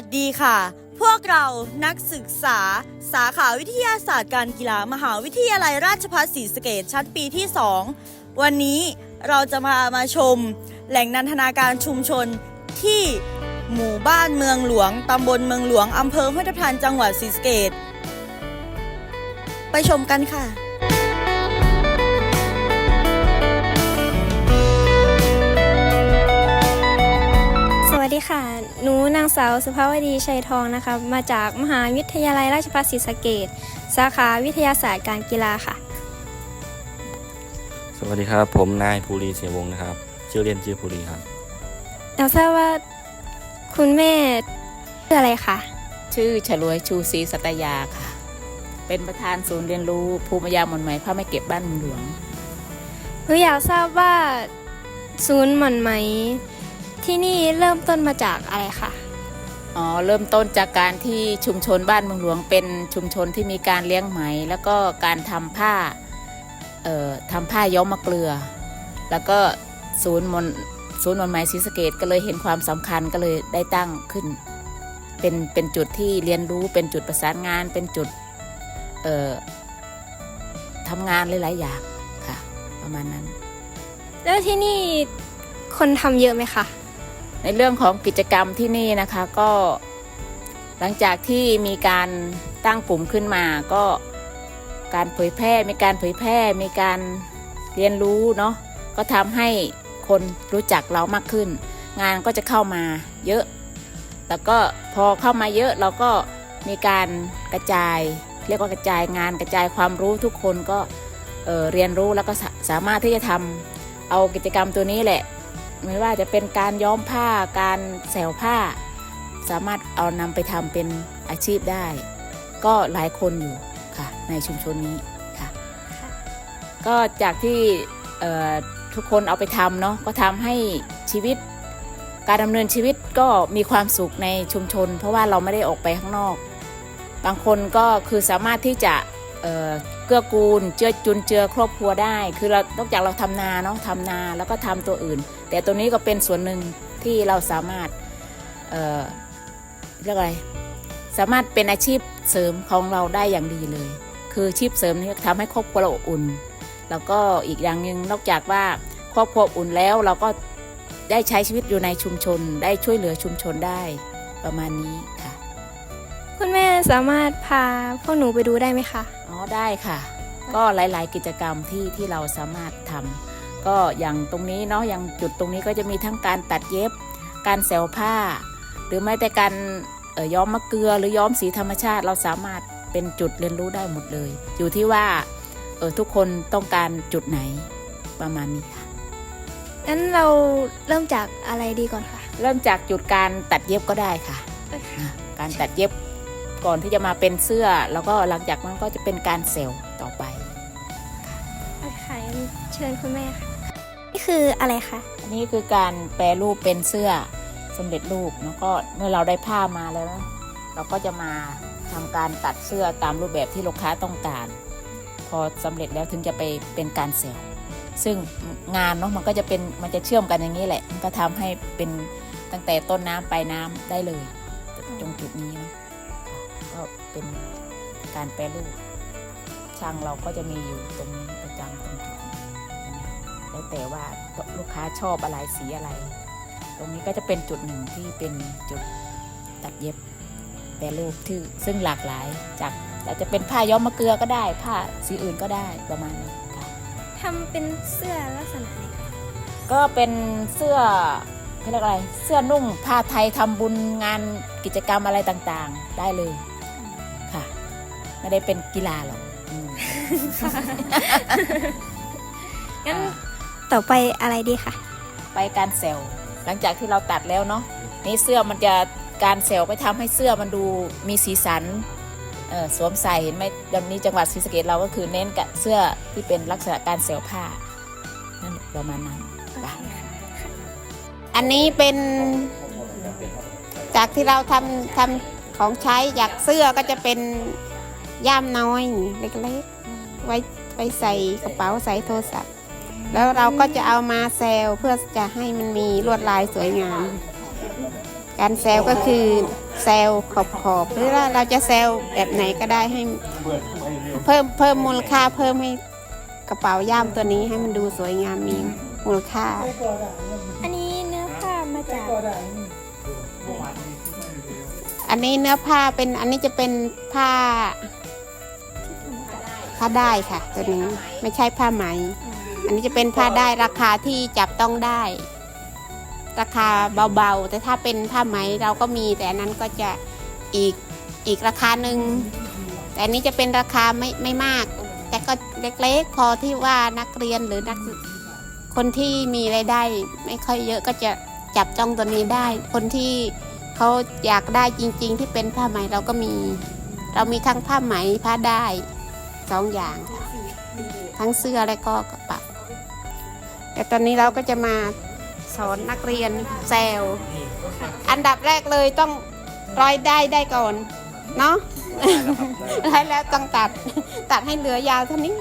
วัสดีค่ะ พวกเรานักศึกษา สาขาวิทยาศาสตร์การกีฬามหาวิทยาลัยราชภัฏศรีสะเกษชั้นปีที่ 2 วันนี้เราจะมามาชม แหล่งนันทนาการชุมชนที่หมู่บ้านเมืองหลวง ตำบลเมืองหลวง อำเภอห้วยทับทันจังหวัดศรีสะเกษไปชมกันค่ะ สวัสดีค่ะ หนูนางสาวสุภาวดีชัยทองนะคะ มาจากมหาวิทยาลัยราชภัฏศรีสะเกษสาขาวิทยาศาสตร์การกีฬาค่ะ สวัสดีครับ ผมนายภูรีเสียวงศ์นะครับ ชื่อเล่นชื่อภูรีครับเราทราบว่าคุณแม่ชื่ออะไรคะ ชื่อฉลวยชูศรีสัตยาค่ะ เป็นประธานศูนย์เรียนรู้ภูมิปัญญาหม่อนไหมพระไม่เก็บบ้านเมืองหลวง หนูอยากทราบว่าศูนย์หม่อนไหม ที่นี่เริ่มต้นมาจากอะไรคะอ๋อเริ่มต้นจากการที่ชุมชนบ้านเมืองหลวงเป็นชุมชนที่มีการเลี้ยงไหม แล้วก็การทำผ้าเอ่อทำผ้าย้อมมะเกลือ แล้วก็ศูนย์มนศูนย์มนต์ไหมศรีสะเกดก็เลยเห็นความสำคัญก็เลยได้ตั้งขึ้น เป็นเป็นจุดที่เรียนรู้เป็นจุดประสานงานเป็นจุดเอ่อทำงานหลายๆอย่างค่ะ ประมาณนั้น แล้วที่นี่คนทำเยอะไหมคะ ในเรื่องของกิจกรรมที่นี่นะคะก็หลังจากที่มีการตั้งกลุ่มขึ้นมาก็การเผยแพร่มีการเผยแพร่มีการเรียนรู้เนาะก็ทำให้คนรู้จักเรามากขึ้น งานก็จะเข้ามาเยอะ แล้วก็พอเข้ามาเยอะเราก็มีการกระจาย เรียกว่ากระจายงานกระจายความรู้ทุกคนก็เเรียนรู้แล้วก็สาสามารถที่จะทำเอากิจกรรมตัวนี้แหละ ไม่ว่าจะเป็นการย้อมผ้าการแสวผ้า สามารถเอานำไปทำเป็นอาชีพได้ ก็หลายคนอยู่ค่ะในชุมชนนี้ค่ะก็จากที่ทุกคนเอาไปทำเนาะก็ทำให้ชีวิตการดำเนินชีวิตก็มีความสุขในชุมชน เพราะว่าเราไม่ได้ออกไปข้างนอก บางคนก็คือสามารถที่จะ เกื้อกูลเจือจุนเจือครอบครัวได้ คือเรานอกจากเราทำนาเนาะทำนาแล้วก็ทำตัวอื่น แต่ตัวนี้ก็เป็นส่วนหนึ่งที่เราสามารถเเรียกอะไรสามารถเป็นอาชีพเสริมของเราได้อย่างดีเลย คืออาชีพเสริมนี่ทำให้ครอบครัวเราอุ่น แล้วก็อีกอย่างหนึ่งนอกจากว่าครอบครัวอุ่นแล้วเราก็ได้ใช้ชีวิตอยู่ในชุมชน ได้ช่วยเหลือชุมชนได้ประมาณนี้ค่ะ คุณแม่สามารถพาพวกหนูไปดูได้ไหมคะ ได้ค่ะ ก็หลาย ๆ กิจกรรมที่ที่เราสามารถทำก็อย่างตรงนี้เนาะอย่างจุดตรงนี้ก็จะมีทั้งการตัดเย็บ การแสวผ้า หรือแม้แต่การเอ่อย้อมมะเกลือหรือย้อมสีธรรมชาติ เราสามารถเป็นจุดเรียนรู้ได้หมดเลย อยู่ที่ว่าเออทุกคนต้องการจุดไหนประมาณนี้ค่ะงั้นเราเริ่มจากอะไรดีก่อนคะ เริ่มจากจุดการตัดเย็บก็ได้ค่ะอะการตัดเย็บ ก่อนที่จะมาเป็นเสื้อ แล้วก็หลังจากนั้นก็จะเป็นการเซลล์ต่อไปโอเคค่ะงั้นเชิญคุณแม่ค่ะนี่คืออะไรคะอันนี้คือการแปรรูปเป็นเสื้อสำเร็จรูปแล้วก็เมื่อเราได้ผ้ามาแล้วนะเราก็จะมาทำการตัดเสื้อตามรูปแบบที่ลูกค้าต้องการ พอสำเร็จแล้วถึงจะไปเป็นการเซลล์ซึ่งงานเนาะมันก็จะเป็นมันจะเชื่อมกันอย่างนี้แหละ มันก็ทำให้เป็นตั้งแต่ต้นน้ำปลายน้ำได้เลยตรงจุดนี้นะก็ เป็นการแปรรูป ช่างเราก็จะมีอยู่ตรงนี้ประจำตรงจุดนี้นะแล้วแต่ว่าลูกค้าชอบอะไรสีอะไร ตรงนี้ก็จะเป็นจุดหนึ่งที่เป็นจุดตัดเย็บแปรรูปที่ซึ่งหลากหลายจากอาจจะเป็นผ้าย้อมมะเกลือก็ได้ ผ้าสีอื่นก็ได้ประมาณนี้ค่ะทำเป็นเสื้อลักษณะไหนคะก็เป็นเสื้อเขาเรียกอะไร เสื้อนุ่งผ้าไทยทำบุญงานกิจกรรมอะไรต่างๆ ได้เลยค่ะ ไม่ได้เป็นกีฬาหรอกอืมงั้นต่อไปอะไรดีคะไปการเซลล์หลังจากที่เราตัดแล้วเนาะนี่เสื้อมันจะการเซลล์ไปทำให้เสื้อมันดูมีสีสันเอ่อสวมใส่เห็นไหมเดี๋ยวนี้จังหวัดศรีสะเกษเราก็คือเน้นกับเสื้อที่เป็นลักษณะการเซลล์ผ้านั่นประมาณนั้นค่ะอันนี้เป็นจากที่เราทำทำของใช้จากเสื้อก็จะเป็น ย่ามน้อยเล็กๆ ไว้ไว้ใส่กระเป๋าใส่โทรศัพท์ แล้วเราก็จะเอามาแซลเพื่อจะให้มันมีลวดลายสวยงาม การแซลก็คือแซลขอบขอบๆหรือว่าเราจะแซลแบบไหนก็ได้ให้เพิ่มเพิ่มมูลค่าเพิ่มให้กระเป๋าย่ามตัวนี้ให้มันดูสวยงามมีมูลค่า อันนี้เนื้อผ้ามาจาก อันนี้เนื้อผ้าเป็นอันนี้จะเป็นผ้า ผ้าได้ค่ะตัวนี้ไม่ใช่ผ้าไหม อันนี้จะเป็นผ้าได้ราคาที่จับต้องได้ ราคาเบาๆ แต่ถ้าเป็นผ้าไหมเราก็มี แต่อันนั้นก็จะอีกอีกราคาหนึ่งแต่อันนี้จะเป็นราคาไม่ไม่มาก แต่ก็เล็กๆ พอที่ว่านักเรียนหรือนักศึกคนที่มีรายได้ ไม่ค่อยเยอะก็จะจับจ้องตัวนี้ได้ คนที่เขาอยากได้จริง ๆ ที่เป็นผ้าไหมเราก็มี เรามีทั้งผ้าไหมผ้าได้ สองอย่างค่ะทั้งเสื้อและก็กระเป๋าแต่ตอนนี้เราก็จะมาสอนนักเรียนแซลอันดับแรกเลยต้องร้อยได้ได้ก่อนเนาะร้อยแล้วต้องตัดตัดให้เหลือยาวเท่านี้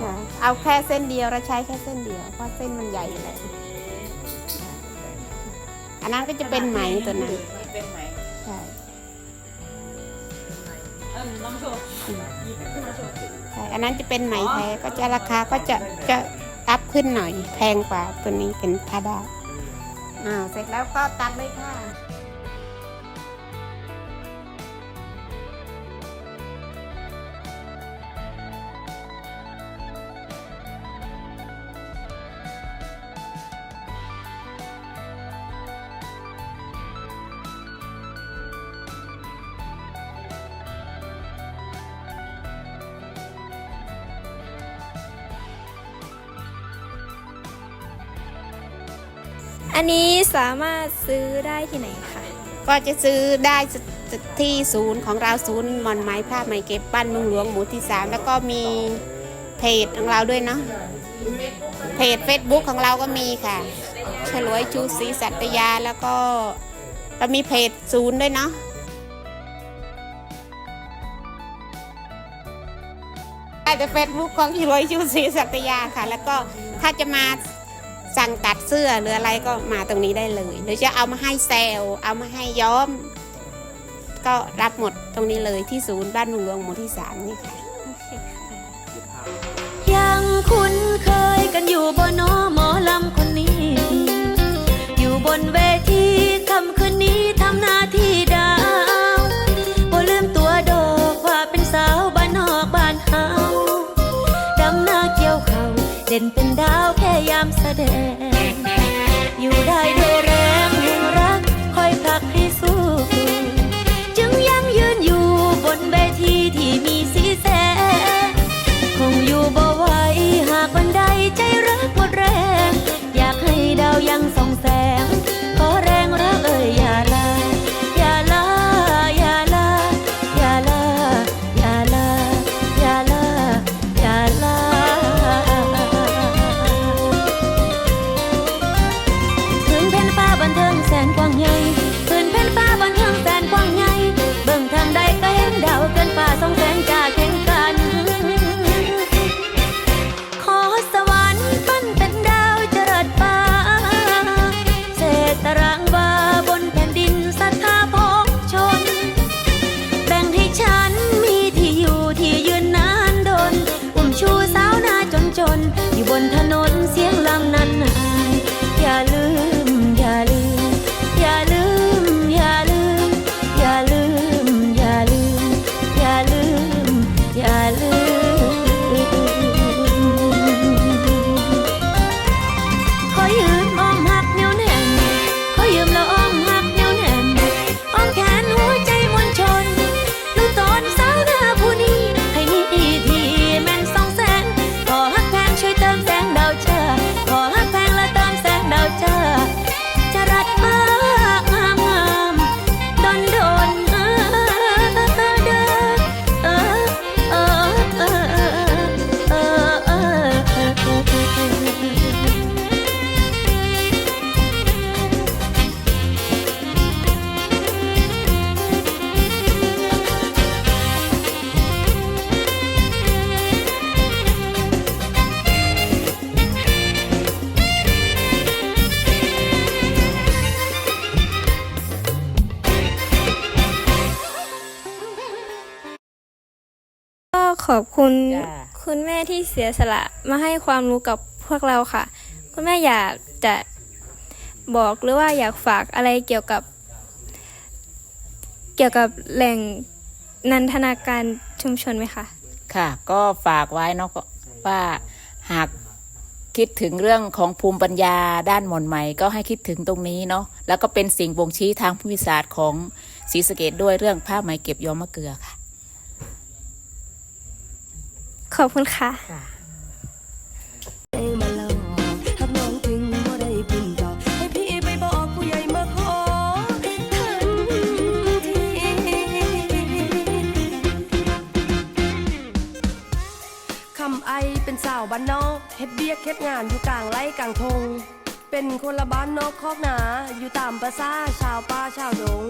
ค่ะเอาแค่เส้นเดียวเราใช้แค่เส้นเดียวเพราะเส้นมันใหญ่อยู่แล้วอันนั้นก็จะเป็นไหมตัวนั้นเป็นไหมใช่ ใช่อันนั้นจะเป็นไหมแท้ก็จะราคาก็จะจะอัพขึ้นหน่อยแพงกว่าตัวนี้เป็นพาด้าอ้าวเสร็จแล้วก็ตัดเลยค่ะ อันนี้สามารถซื้อได้ที่ไหนคะ ก็จะซื้อได้ที่ศูนย์ของเราศูนย์มอนไม้ผ้าไหมเก็บปั้นเมืองหลวงหมู่ที่สามแล้วก็มีเพจของเราด้วยเนาะเพจ Facebook ของเราก็มีค่ะ ฉลวยชูศรีสัตยาแล้วก็เรามีเพจศูนย์ด้วยเนาะได้แต่เฟซบุ๊กของฉลวยชูศรีสัตยาค่ะ แล้วก็ถ้าจะมา สั่งตัดเสื้อหรืออะไรก็มาตรงนี้ได้เลย หรือจะเอามาให้แซลเอามาให้ย้อม ก็รับหมดตรงนี้เลยที่ศูนย์บ้านเมืองหลวงหมู่ที่สามนี่ค่ะโอเคค่ะยังคุ้นเคยกันอยู่บนนอหมอลำคนนี้ อยู่บนเวที เด่นเป็นดาวแค่ยามแสดง อยู่ได้ด้วยแรงแห่งรัก คอยผลักให้สู้ จึงยังยืนอยู่บนเวทีที่มีสีแสง ขอบคุณจ้าคุณแม่ที่เสียสละมาให้ความรู้กับพวกเราค่ะ คุณแม่อยากจะบอกหรือว่าอยากฝากอะไรเกี่ยวกับ เกี่ยวกับแหล่งนันทนาการชุมชนไหมคะ ค่ะ ก็ฝากไว้เนาะว่าหากคิดถึงเรื่องของภูมิปัญญาด้านหม่อนไหมก็ให้คิดถึงตรงนี้เนาะแล้วก็เป็นสิ่งบ่งชี้ทางภูมิศาสตร์ของศรีสะเกดด้วยเรื่องผ้าไหมเก็บย้อมมะเกลือค่ะ ขอบคุณค่ะมาหลอกหักน้องถึงบ่ได้บุญต่อให้พี่ไปบอกผู้ใหญ่มาขอทันทีคำไอเป็นสาวบ้านนอกเฮ็ดเบียกเฮ็ดงานอยู่กลางไร่กลางทง เป็นคนละบ้านนอกคอกหนา อยู่ตามภาษาชาวป่าชาวดง